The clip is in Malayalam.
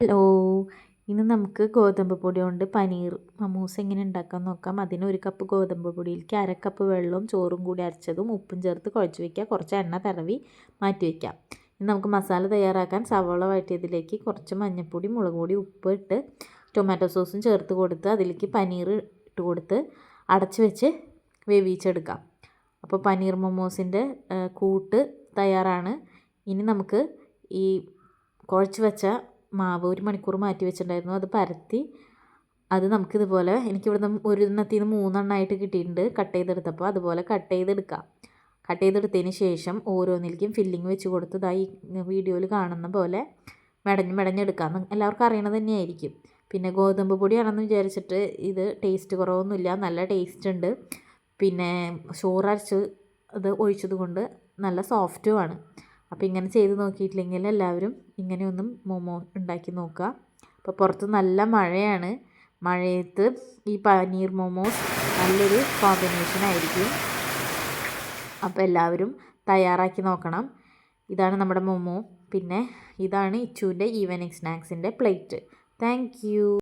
ഹലോ. ഇന്ന് നമുക്ക് ഗോതമ്പ് പൊടി കൊണ്ട് പനീർ മമൂസ് എങ്ങനെ ഉണ്ടാക്കാൻ നോക്കാം. അതിന് ഒരു കപ്പ് ഗോതമ്പ് പൊടിയിലേക്ക് അര കപ്പ് വെള്ളവും ചോറും കൂടി അരച്ചതും ഉപ്പും ചേർത്ത് കുഴച്ച് വയ്ക്കുക കുറച്ച് എണ്ണ തടവി മാറ്റി വയ്ക്കാം ഇനി നമുക്ക് മസാല തയ്യാറാക്കാൻ സവോള വഴറ്റിയതിലേക്ക് കുറച്ച് മഞ്ഞൾപ്പൊടി മുളക് പൊടി ഉപ്പ് ഇട്ട് ടൊമാറ്റോ സോസും ചേർത്ത് കൊടുത്ത് അതിലേക്ക് പനീർ ഇട്ട് കൊടുത്ത് അടച്ച് വെച്ച് വേവിച്ചെടുക്കാം. അപ്പോൾ പനീർ മൊമോസിന്റെ കൂട്ട് തയ്യാറാണ്. ഇനി നമുക്ക് ഈ കുഴച്ച് വെച്ച മാവ് ഒരു മണിക്കൂർ മാറ്റി വെച്ചിട്ടുണ്ടായിരുന്നു. അത് പരത്തി അത് നമുക്കിതുപോലെ എനിക്കിവിടുന്ന് ഒരു എണ്ണത്തിൽ നിന്ന് മൂന്നെണ്ണമായിട്ട് കിട്ടിയിട്ടുണ്ട് കട്ട് ചെയ്തെടുത്തപ്പോൾ. അതുപോലെ കട്ട് ചെയ്തെടുക്കാം. കട്ട് ചെയ്തെടുത്തതിന് ശേഷം ഓരോന്നിലേക്കും ഫില്ലിങ് വെച്ച് കൊടുത്തതായി വീഡിയോയിൽ കാണുന്ന പോലെ മെടഞ്ഞ് മെടഞ്ഞെടുക്കാം. എല്ലാവർക്കും അറിയണത് തന്നെയായിരിക്കും. പിന്നെ ഗോതമ്പ് പൊടിയാണെന്ന് വിചാരിച്ചിട്ട് ഇത് ടേസ്റ്റ് കുറവൊന്നുമില്ല. നല്ല ടേസ്റ്റ് ഉണ്ട്. പിന്നെ ചോറരച്ച് ഇത് ഒഴിച്ചത് കൊണ്ട് നല്ല സോഫ്റ്റുമാണ് അപ്പോൾ ഇങ്ങനെ ചെയ്ത് നോക്കിയിട്ടില്ലെങ്കിൽ എല്ലാവരും ഇങ്ങനെയൊന്നും മോമോ ഉണ്ടാക്കി നോക്കുക. അപ്പോൾ പുറത്ത് നല്ല മഴയാണ്. മഴയത്ത് ഈ പനീർ മോമോസ് നല്ലൊരു കോമ്പിനേഷൻ ആയിരിക്കും. അപ്പോൾ എല്ലാവരും തയ്യാറാക്കി നോക്കണം. ഇതാണ് നമ്മുടെ മോമോ. പിന്നെ ഇതാണ് ഇച്ചുവിന്റെ ഈവനിങ് സ്നാക്സിന്റെ പ്ലേറ്റ് താങ്ക്